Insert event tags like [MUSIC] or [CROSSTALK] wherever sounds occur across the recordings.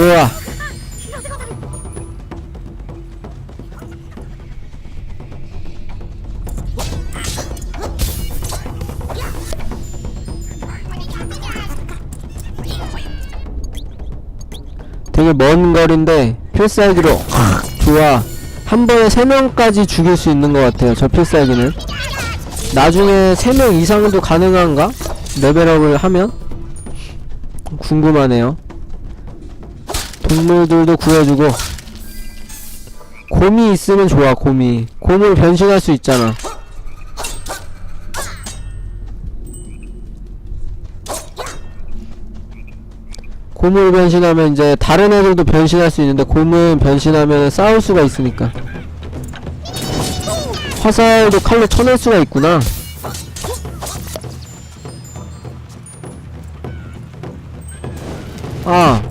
좋아 되게 먼 거리인데 필살기로 좋아 한 번에 3명까지 죽일 수 있는 것 같아요 저 필살기는 나중에 3명 이상도 가능한가? 레벨업을 하면? 궁금하네요 동물들도 구해주고. 곰이 있으면 좋아 곰이. 곰으로 변신할 수 있잖아. 곰으로 변신하면 이제 다른 애들도 변신할 수 있는데 곰은 변신하면 싸울 수가 있으니까. 화살도 칼로 쳐낼 수가 있구나. 아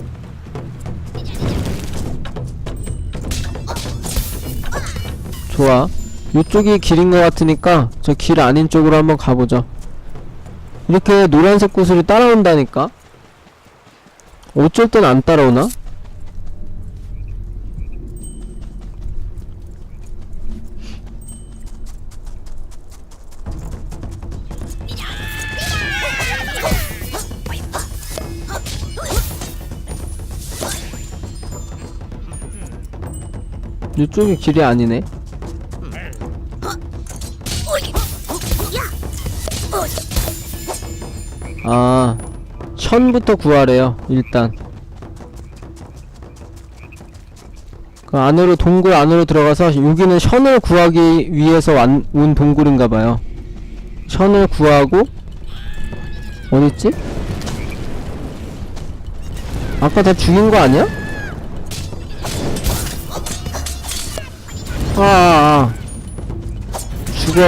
좋아 이쪽이 길인 것 같으니까 저 길 아닌 쪽으로 한번 가보죠 이렇게 노란색 구슬이 따라온다니까 어쩔 땐 안 따라오나? 이쪽이 길이 아니네. 천부터 구하래요, 일단. 그 안으로, 동굴 안으로 들어가서, 여기는 션을 구하기 위해서 완, 온 동굴인가봐요. 션을 구하고, 어딨지? 아까 다 죽인 거 아니야? 아, 아, 아. 죽어.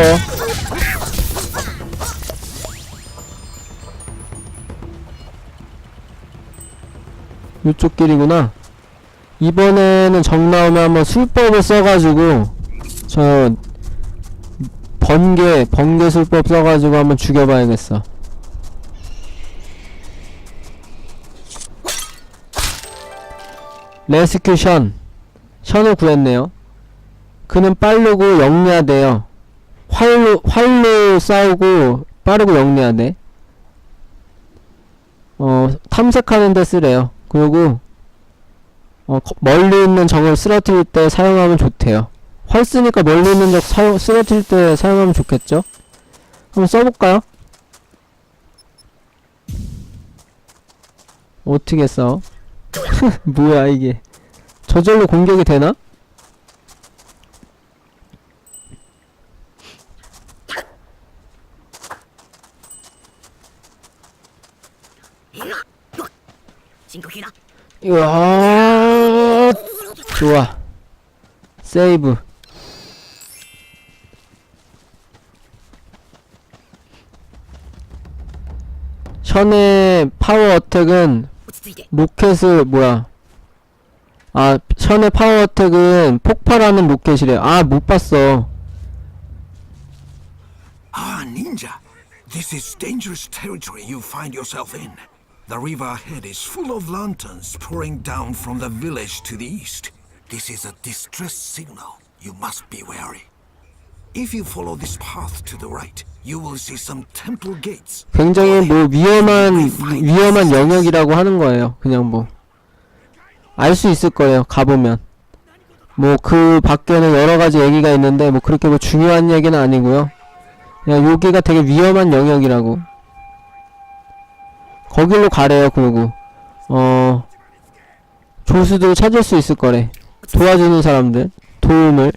이쪽 길이구나. 이번에는 정 나오면 한번 술법을 써가지고 저 번개 번개 술법 써가지고 한번 죽여봐야겠어. 레스큐 션 션을 구했네요. 그는 빠르고 영리하대요. 활로 활로 싸우고 빠르고 영리하대. 어 탐색하는 데 쓰래요. 그리고 어 거- 멀리 있는 적을 쓰러뜨릴 때 사용하면 좋대요. 활 쓰니까 멀리 있는 적 사용 쓰러뜨릴 때 사용하면 좋겠죠? 한번 써볼까요? 어떻게 써? [LAUGHS] 뭐야 이게? 저절로 공격이 되나? 이야 좋아 세이브 션의 파워 어택은 로켓을 뭐야 아 션의 파워 어택은 폭발하는 로켓이래 아 못 봤어 Ah, Ninja. This is dangerous territory you find yourself in. The river ahead is full of lanterns pouring down from the village to the east. This is a distress signal. You must be wary. If you follow this path to the right, you will see some temple gates. 굉장히 뭐 위험한 위험한 영역이라고 하는 거예요. 그냥 뭐 알 수 있을 거예요. 가보면 뭐 그 밖에는 여러 가지 얘기가 있는데 뭐 그렇게 뭐 중요한 얘기는 아니고요. 그냥 여기가 되게 위험한 영역이라고. 거길로 가래요. 그러고 어 조수도 찾을 수 있을 거래. 도와주는 사람들 도움을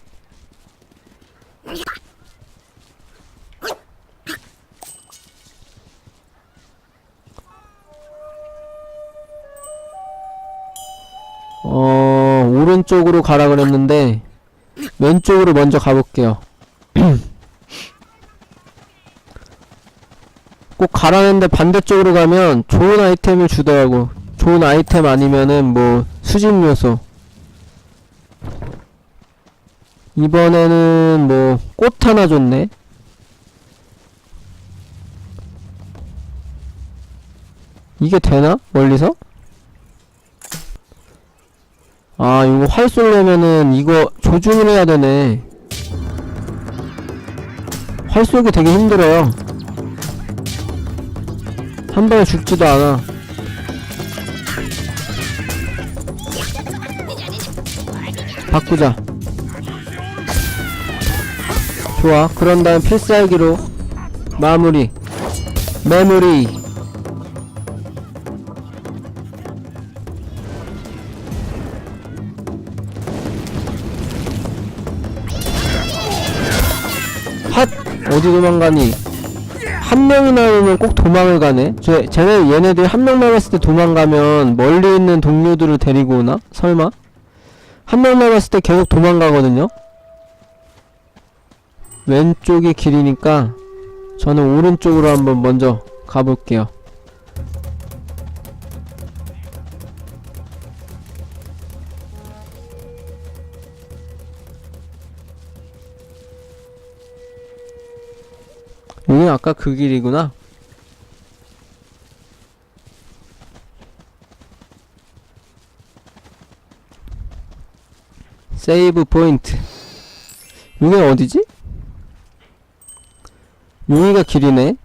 어, 오른쪽으로 가라 그랬는데, 왼쪽으로 먼저 가볼게요. [CLEARS THROAT] 꼭 가라는데 반대쪽으로 가면 좋은 아이템을 주더라고. 좋은 아이템 아니면은 뭐, 수집 요소. 이번에는 뭐, 꽃 하나 줬네. 이게 되나? 멀리서? 아 이거 활 쏘려면은 이거 조준을 해야 되네 활 쏘기 되게 힘들어요 한 방에 죽지도 않아. 바꾸자. 좋아. 그런 다음 필살기로 마무리. 메모리. 핫! 어디 도망가니? 한 명이 나 오면 꼭 도망을 가네? 쟤, 쟤네, 얘네들 한 명 남았을 때 도망가면 멀리 있는 동료들을 데리고 오나? 설마? 한 명 남았을 때 계속 도망가거든요? 왼쪽이 길이니까 저는 오른쪽으로 한번 먼저 가볼게요. 여기 아까 그 길이구나. 세이브 포인트. 이게 어디지? 여기가 길이네.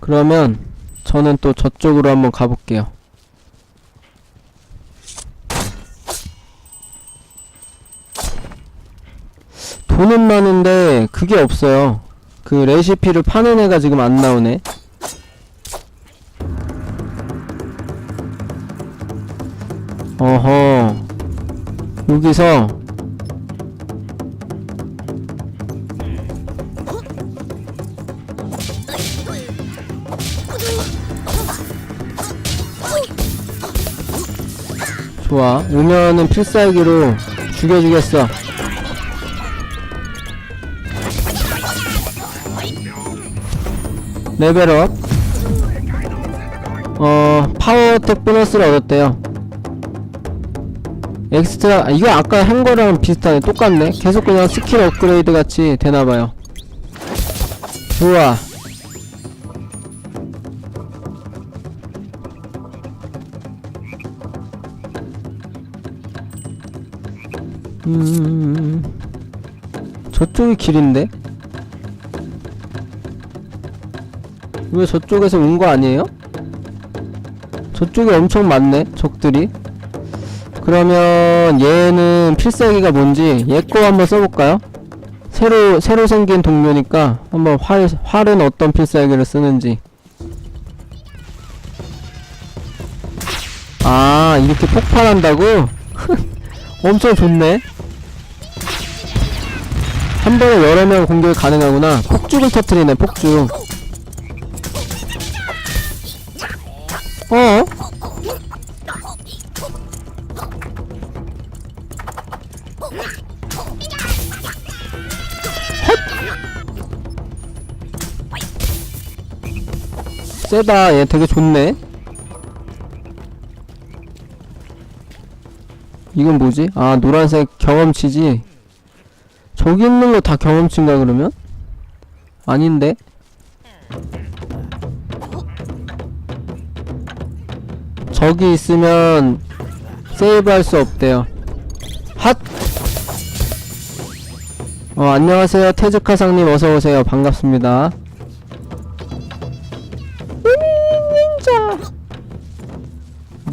그러면 저는 또 저쪽으로 한번 가볼게요. 돈은 많은데 그게 없어요. 그 레시피를 파는 애가 지금 안 나오네. 어허. 여기서 좋아. 오면은 필살기로 죽여주겠어. 레벨업. 어, 파워텍 보너스를 얻었대요. 엑스트라, 아, 이거 아까 한 거랑 비슷하네. 똑같네. 계속 그냥 스킬 업그레이드 같이 되나봐요. 좋아. 음, 저쪽이 길인데? 왜 저쪽에서 온 거 아니에요? 저쪽에 엄청 많네, 적들이. 그러면 얘는 필살기가 뭔지 얘 거 한번 써볼까요? 새로 새로 생긴 동료니까 한번 활 활은 어떤 필살기를 쓰는지. 아 이렇게 폭발한다고? [LAUGHS] 엄청 좋네. 한 번에 여러 명 공격이 가능하구나. 폭죽을 터트리네, 폭죽. 세다, 얘 되게 좋네. 이건 뭐지? 아, 노란색 경험치지? 저기 있는 거 다 경험치인가, 그러면? 아닌데? 저기 있으면 세이브 할 수 없대요. 핫! 어, 안녕하세요. 태즈카상님 어서오세요. 반갑습니다.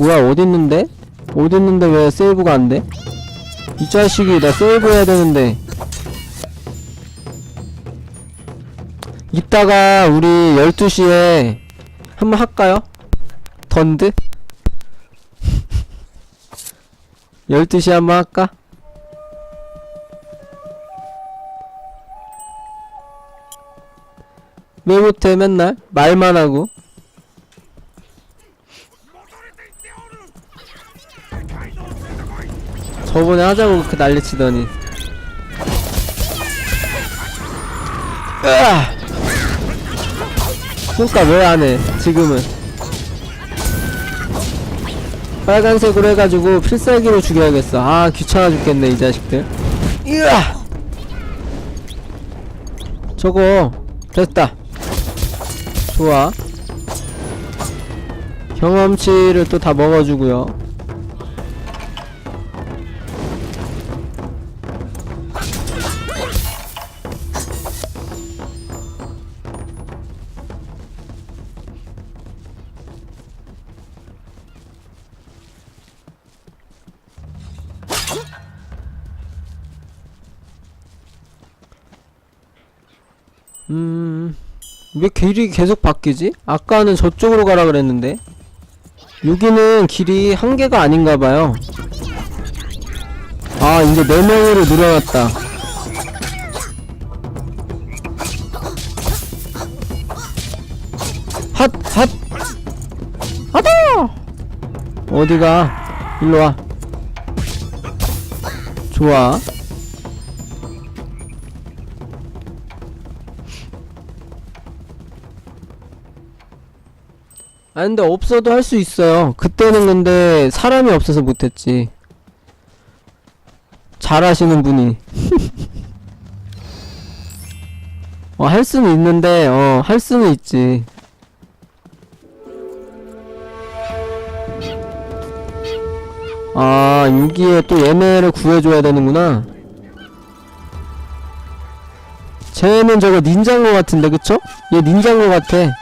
뭐야, 어딨는데? 어딨는데 왜 세이브가 안 돼? 이 자식이 나 세이브 해야 되는데. 이따가 우리 12시에 한번 할까요? 던드? [LAUGHS] 12시 한번 할까? 왜 못해 맨날 말만 하고 저번에 하자고 그렇게 난리치더니. 으아! 그니까 왜 안해 지금은? 빨간색으로 해가지고 필살기로 죽여야겠어. 아 귀찮아 죽겠네 이 자식들. 으아! 저거 됐다. 좋아. 경험치를 또 다 먹어주고요 음, 왜 길이 계속 바뀌지? 아까는 저쪽으로 가라 그랬는데. 여기는 길이 한 개가 아닌가 봐요. 아, 이제 네 명으로 늘어났다. 핫, 핫! 하다! 어디가? 일로 와. 좋아. 아 근데 없어도 할 수 있어요. 그때는 근데 사람이 없어서 못했지. 잘하시는 분이. [LAUGHS] 어, 할 수는 있는데, 어, 할 수는 있지. 아 여기에 또 예매를 구해줘야 되는구나. 쟤는 저거 닌자인 것 같은데 그쵸? 얘 닌자인 것 같아.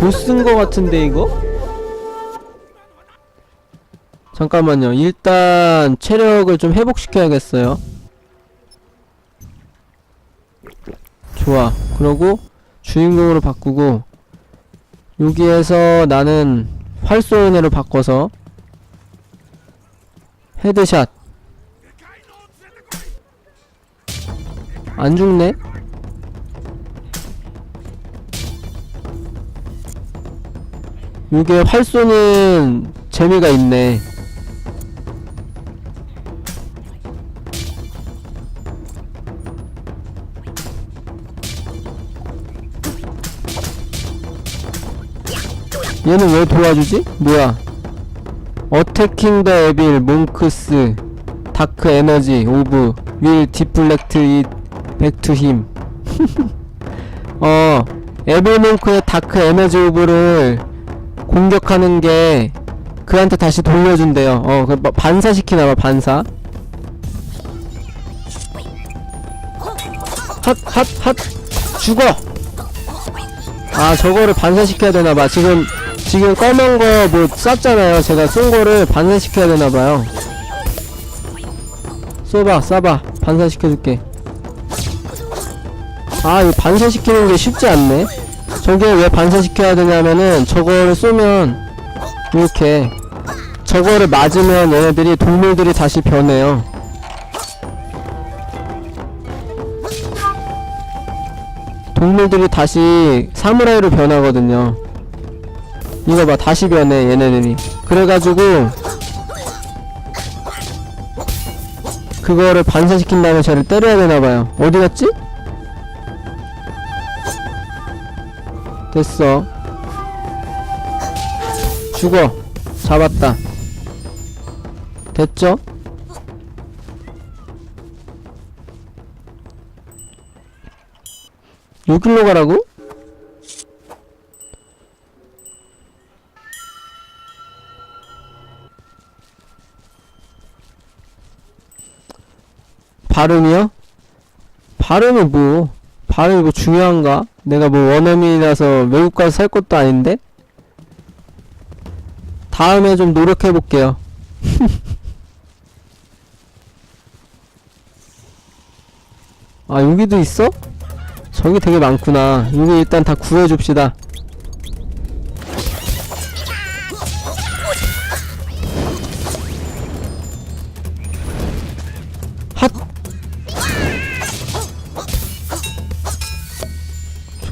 보스인 것 같은데 이거? 잠깐만요. 일단 체력을 좀 회복시켜야겠어요. 좋아. 그러고 주인공으로 바꾸고 여기에서 나는 활 쏘는 애로 바꿔서 헤드샷. 안 죽네? 요게 활 쏘는 재미가 있네. 얘는 왜 도와주지? 뭐야? 어태킹 더 에빌 몽크스 다크 에너지 오브 윌 디플렉트 잇 백투 힘. [LAUGHS] 어 에빌 몽크의 다크 에너지 오브를 공격하는 게 그한테 다시 돌려준대요. 어, 그 반사시키나 봐 반사. 핫, 핫, 핫, 죽어. 아, 저거를 반사시켜야 되나 봐. 지금 지금 검은 거 뭐 쐈잖아요. 제가 쏜 거를 반사시켜야 되나봐요. 쏘봐, 쏴봐. 반사시켜줄게. 아, 이거 반사시키는 게 쉽지 않네. 저게 왜 반사시켜야 되냐면은 저거를 쏘면 이렇게 저거를 맞으면 얘네들이 동물들이 다시 변해요. 동물들이 다시 사무라이로 변하거든요. 이거 봐 다시 변해 얘네들이. 그래가지고 그거를 반사시킨 다음에 쟤를 때려야 되나봐요. 어디 갔지? 됐어. 죽어. 잡았다. 됐죠? 여길로 가라고? 발음이요? 발음은 뭐 발음이 뭐 중요한가? 내가 뭐 원어민이라서 외국 가서 살 것도 아닌데? 다음에 좀 노력해 볼게요. [LAUGHS] 아, 여기도 있어? 저기 되게 많구나. 여기 일단 다 구해줍시다.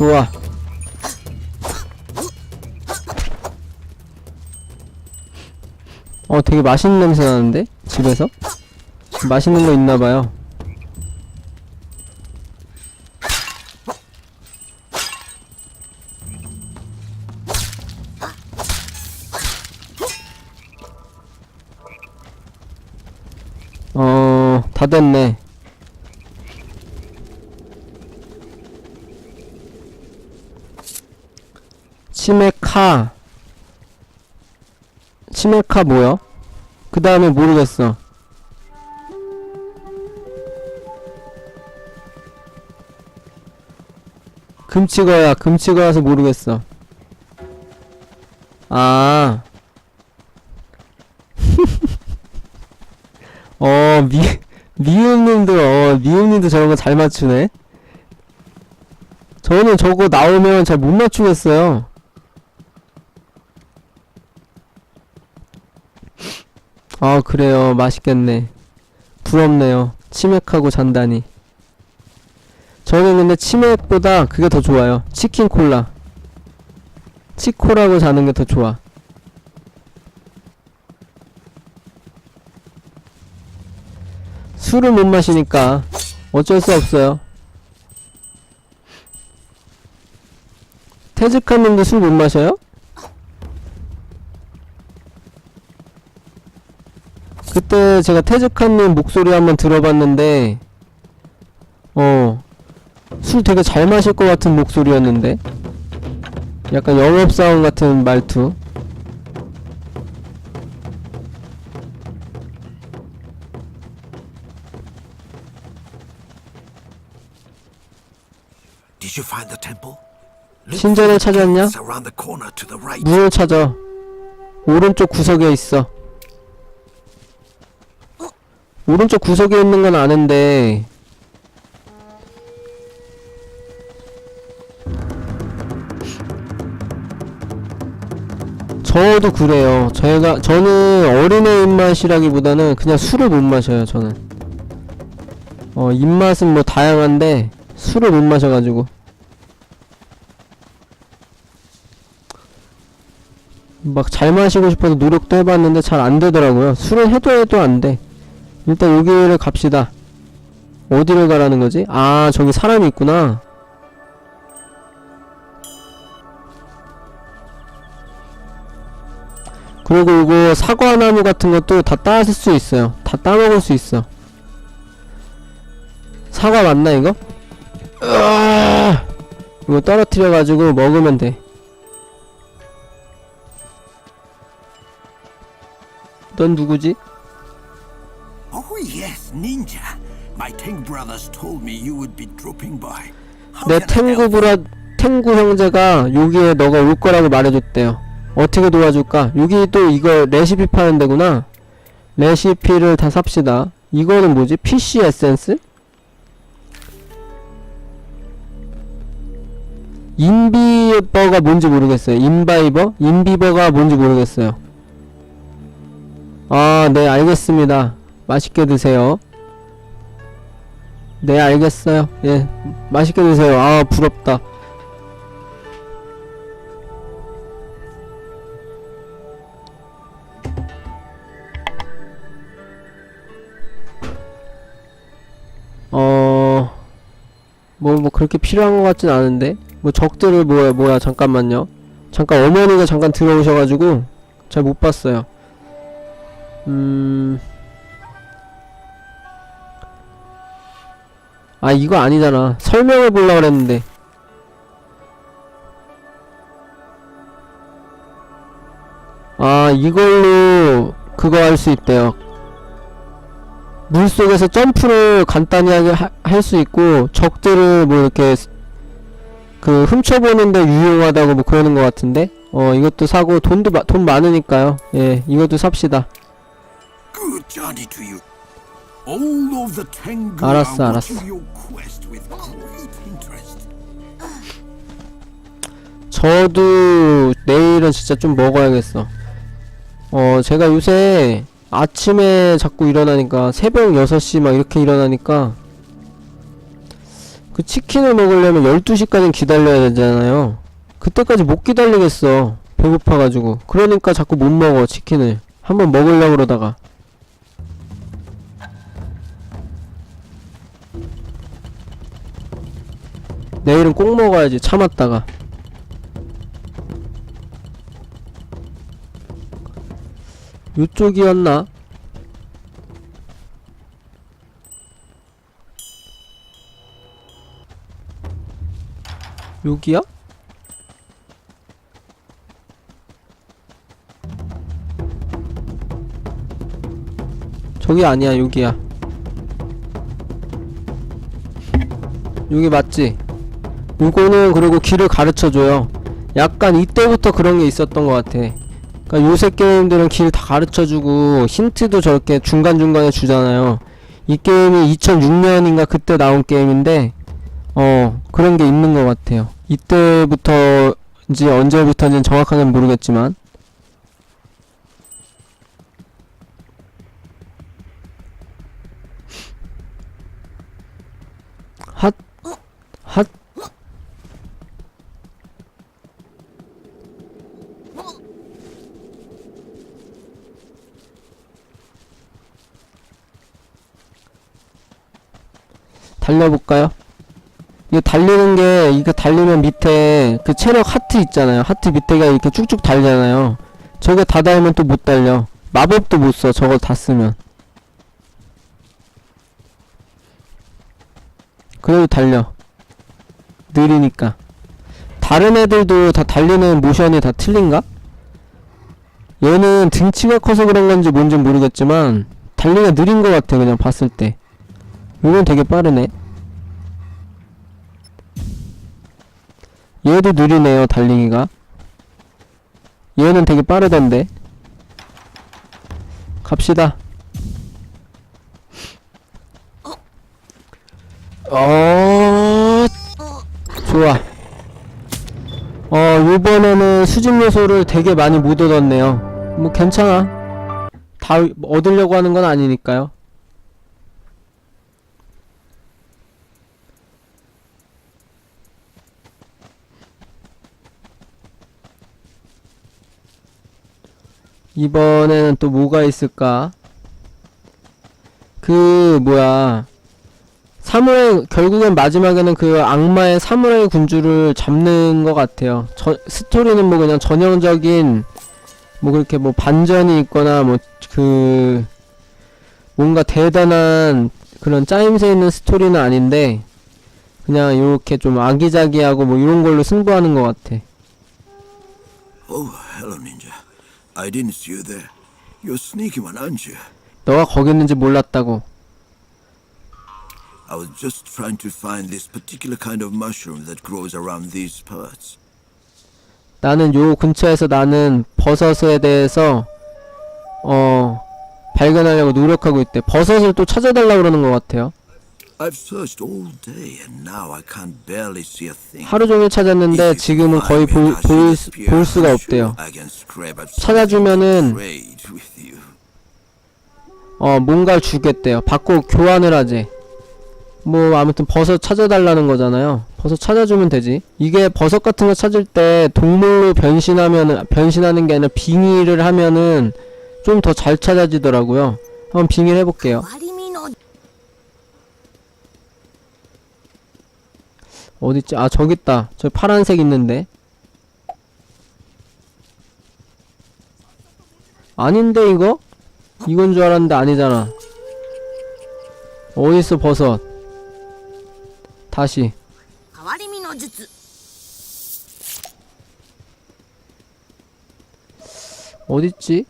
좋아. 어, 되게 맛있는 냄새 나는데? 집에서? 맛있는 거 있나봐요. 어, 다 됐네. 치메카. 치메카 뭐야? 그 다음에 모르겠어. 금치거야, 금치거라서 모르겠어. 아. [LAUGHS] 어, 미, 미음님도, 어, 미음님도 저런 거 잘 맞추네. 저는 저거 나오면 잘 못 맞추겠어요. 아, 그래요. 맛있겠네. 부럽네요. 치맥하고 잔다니. 저는 근데 치맥보다 그게 더 좋아요. 치킨 콜라. 치코라고 자는 게 더 좋아. 술을 못 마시니까 어쩔 수 없어요. 태즈카님도 술 못 마셔요? 그때 제가 태즈카님 목소리 한번 들어봤는데 어 술 되게 잘 마실 것 같은 목소리였는데? 약간 영업사원 같은 말투. 신전을 찾았냐? 문을 찾아. 오른쪽 구석에 있어 오른쪽 구석에 있는 건 아는데 저도 그래요 제가 저는 어린애 입맛이라기보다는 그냥 술을 못 마셔요 저는 어 입맛은 뭐 다양한데 술을 못 마셔가지고 막 잘 마시고 싶어서 노력도 해봤는데 잘 안 되더라고요. 술은 해도 해도 안 돼. 일단 여기를 갑시다. 어디를 가라는 거지? 아, 저기 사람이 있구나. 그리고 이거 사과나무 같은 것도 다 따실 수 있어요. 다 따먹을 수 있어. 사과 맞나, 이거? 으아! 이거 떨어뜨려가지고 먹으면 돼. 넌 누구지? Oh yes, Ninja. My Teng brothers told me you would be dropping by. How 내 can I help? 탱구 브라 탱구 형제가 여기에 너가 올 거라고 말해줬대요. 어떻게 도와줄까? 여기 또 이거 레시피 파는 데구나. 레시피를 다 삽시다. 이거는 뭐지? PC 에센스? 인비버가 뭔지 모르겠어요. 인바이버? 인비버가 뭔지 모르겠어요. 아, 네, 알겠습니다. 맛있게 드세요. 네, 알겠어요. 예, 맛있게 드세요. 아, 부럽다. 어, 뭐, 뭐, 그렇게 필요한 것 같진 않은데? 뭐, 적들을 뭐야, 뭐야, 잠깐만요. 잠깐, 어머니가 잠깐 들어오셔가지고, 잘 못 봤어요. 음, 아 이거 아니잖아. 설명해 보려고 그랬는데. 아 이걸로 그거 할 수 있대요. 물속에서 점프를 간단히 할 수 있고 적들을 뭐 이렇게 스- 그 훔쳐보는데 유용하다고 뭐 그러는 것 같은데? 어 이것도 사고 돈도 마, 돈 많으니까요. 예 이것도 삽시다 알았어, 알았어. 저도 내일은 진짜 좀 먹어야겠어. 어, 제가 요새 아침에 자꾸 일어나니까 새벽 6시 막 이렇게 일어나니까 그 치킨을 먹으려면 12시까지 기다려야 되잖아요. 그때까지 못 기다리겠어. 배고파가지고. 그러니까 자꾸 못 먹어, 치킨을. 한번 먹으려고 그러다가. 내일은 꼭 먹어야지, 참았다가. 요쪽이었나? 여기야? 저기 아니야 여기야 여기 맞지? 요거는 그리고 길을 가르쳐줘요 약간 이때부터 그런 게 있었던 것 같아 그러니까 요새 게임들은 길 다 가르쳐주고 힌트도 저렇게 중간중간에 주잖아요. 이 게임이 2006년인가 그때 나온 게임인데 어 그런 게 있는 것 같아요. 이때부터인지 언제부터인지는 정확하게는 모르겠지만 핫 핫. 달려볼까요? 이게 달리는 게 이거 달리면 밑에 그 체력 하트 있잖아요. 하트 밑에가 이렇게 쭉쭉 달잖아요. 저게 다 달면 또 못 달려. 마법도 못 써. 저걸 다 쓰면. 그래도 달려. 느리니까. 다른 애들도 다 달리는 모션이 다 틀린가? 얘는 등치가 커서 그런 건지 뭔지 모르겠지만 달리기가 느린 것 같아 그냥 봤을 때. 이건 되게 빠르네. 얘도 느리네요, 달리기가. 얘는 되게 빠르던데. 갑시다. 어, 좋아. 어, 요번에는 수집 요소를 되게 많이 못 얻었네요. 뭐, 괜찮아. 다 얻으려고 하는 건 아니니까요. 이번에는 또 뭐가 있을까? 그 뭐야 사무라이 결국엔 마지막에는 그 악마의 사무라이 군주를 잡는 것 같아요. 저, 스토리는 뭐 그냥 전형적인 뭐 그렇게 뭐 반전이 있거나 뭐 그 뭔가 대단한 그런 짜임새 있는 스토리는 아닌데 그냥 이렇게 좀 아기자기하고 뭐 이런 걸로 승부하는 것 같아. Oh, hello, Ninja. I didn't see you there. You're sneaky one, aren't you? 너가 거기 있는지 몰랐다고. I was just trying to find this particular kind of mushroom that grows around these parts. 나는 요 근처에서 나는 버섯에 대해서 어 발견하려고 노력하고 있대. 버섯을 또 찾아달라 그러는 것 같아요. 하루 종일 찾았는데 지금은 거의 find me, 볼, 수- 수가 없대요. 찾아주면은. 어 뭔가를 주겠대요. 받고 교환을 하지. 뭐 아무튼 버섯 찾아달라는 거잖아요. 버섯 찾아주면 되지. 이게 버섯 같은 거 찾을 때 동물로 변신하면은 변신하는 게 아니라 빙의를 하면은 좀 더 잘 찾아지더라고요. 한번 빙의를 해볼게요. 어딨지? 아 저기 있다. 저 파란색 있는데. 아닌데 이거? 이건 줄 알았는데 아니잖아. 어디 있어 버섯? 다시. 어딨지?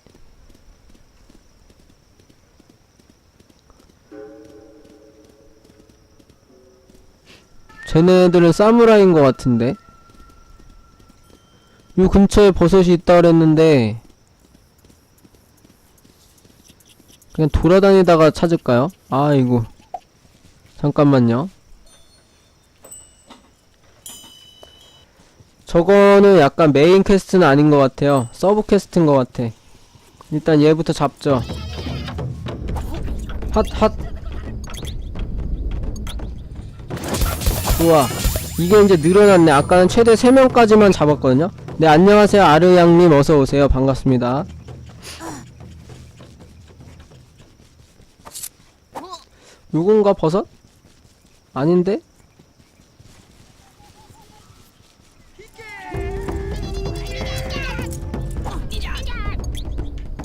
쟤네들은 사무라이인 것 같은데? 요 근처에 버섯이 있다 그랬는데 그냥 돌아다니다가 찾을까요? 아이고. 잠깐만요. 저거는 약간 메인 퀘스트는 아닌 것 같아요. 서브 퀘스트인 것 같아. 일단 얘부터 잡죠. 핫핫 좋아. 이게 이제 늘어났네. 아까는 최대 3명까지만 잡았거든요. 네 안녕하세요. 아르양님 어서오세요. 반갑습니다. 요건가 버섯? 아닌데?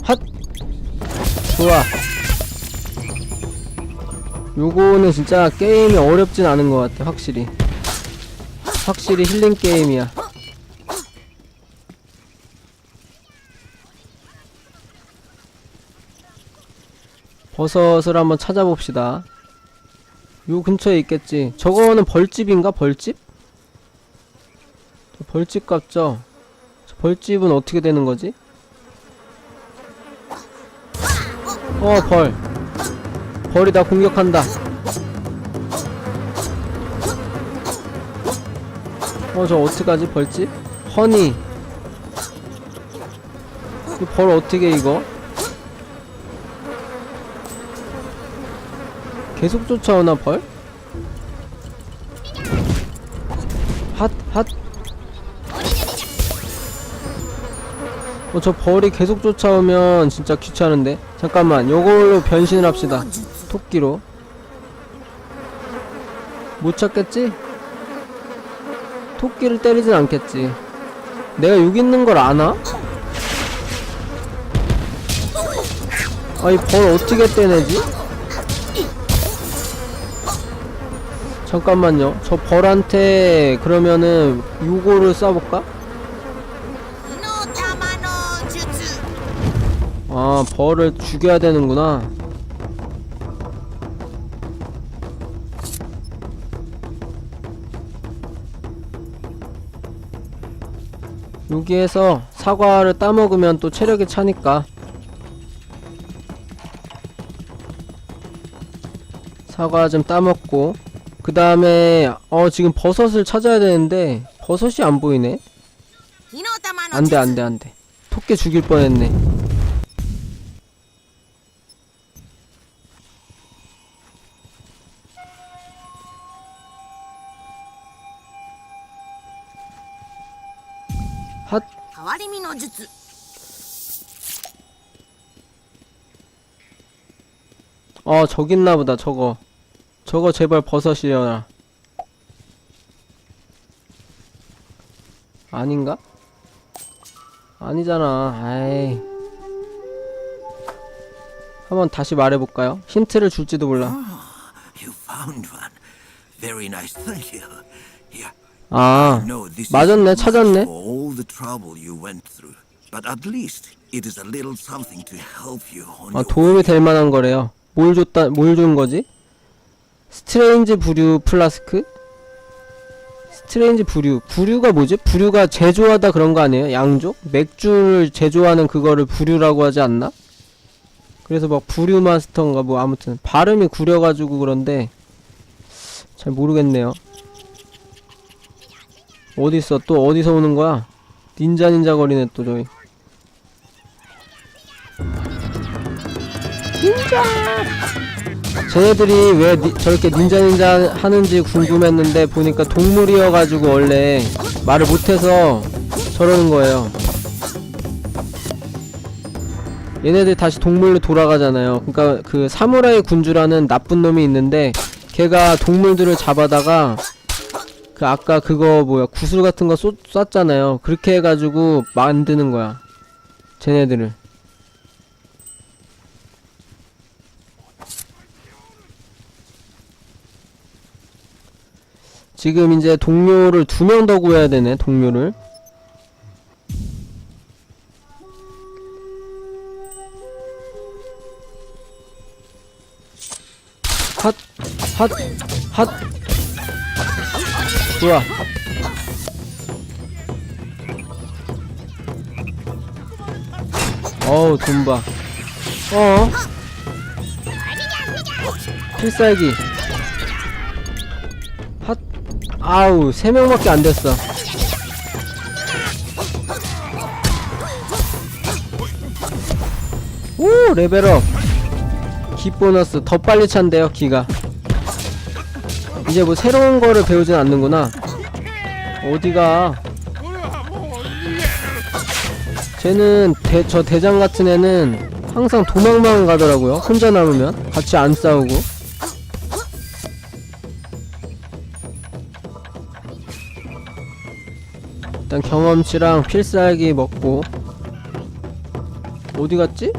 핫! 좋아 요거는 진짜 게임이 어렵진 않은 것 같아 확실히 확실히 힐링 게임이야 버섯을 한번 찾아봅시다 요 근처에 있겠지 저거는 벌집인가 벌집? 저 벌집 같죠? 저 벌집은 어떻게 되는 거지? 어, 벌. 나 공격한다. 어, 저 어떡하지, 벌집? 허니. 이벌 어떻게 이거? 계속 쫓아오나, 벌? 핫, 핫. 어, 저 벌이 계속 쫓아오면 진짜 귀찮은데? 잠깐만, 요걸로 변신을 합시다. 토끼로 못 찾겠지? 토끼를 때리진 않겠지 내가 여기 있는 걸 아나? 아니 벌 어떻게 떼내지? 잠깐만요 저 벌한테 그러면은 요거를 쏴볼까? 아 벌을 죽여야 되는구나 여기에서 사과를 따먹으면 또 체력이 차니까. 사과 좀 따먹고. 그 다음에 어 지금 버섯을 찾아야 되는데 버섯이 안 보이네. 안돼 안돼 안돼 토끼 죽일 뻔했네. わり身の術 어, 저기 있나 보다, 저거. 저거 제발 버섯이여라. 아닌가? 아니잖아, 아이. 한번 다시 말해볼까요? 힌트를 줄지도 몰라. You found one. Very nice, thank you. Yeah, 아, 맞았네, 찾았네. 아, 도움이 될 만한 거래요. 뭘 줬다, 뭘 준 거지? 스트레인지 부류 플라스크? 스트레인지 부류. 부류가 뭐지? 부류가 제조하다 그런 거 아니에요? 양조? 맥주를 제조하는 그거를 부류라고 하지 않나? 그래서 막 부류 마스터인가 뭐 아무튼 발음이 구려가지고 그런데 잘 모르겠네요. 어디 있어? 또 어디서 오는 거야? 닌자 닌자 거리네 또 저기. 쟤네들이 왜 니- 저렇게 닌자 닌자 하는지 궁금했는데 보니까 동물이어가지고 원래 말을 못해서 저러는 거예요. 얘네들 다시 동물로 돌아가잖아요. 그러니까 그 사무라이 군주라는 나쁜 놈이 있는데 걔가 동물들을 잡아다가 그 아까 그거 뭐야 구슬 같은 거 쏘, 쐈잖아요. 그렇게 해가지고 만드는 거야. 쟤네들을. 지금 이제 동료를 두 명 더 구해야 되네, 동료를. 핫, 핫, 핫. 좋아. 어우, 돈 봐. 어? 필살기. 핫. 아우, 세 명밖에 안 됐어. 오, 레벨업. 기 보너스 더 빨리 찬대요, 기가. 이제 뭐 새로운 거를 배우진 않는구나. 어디가? 쟤는 대, 저 대장 같은 애는 항상 도망만 가더라고요. 혼자 남으면 같이 안 싸우고. 일단 경험치랑 필살기 먹고 어디 갔지?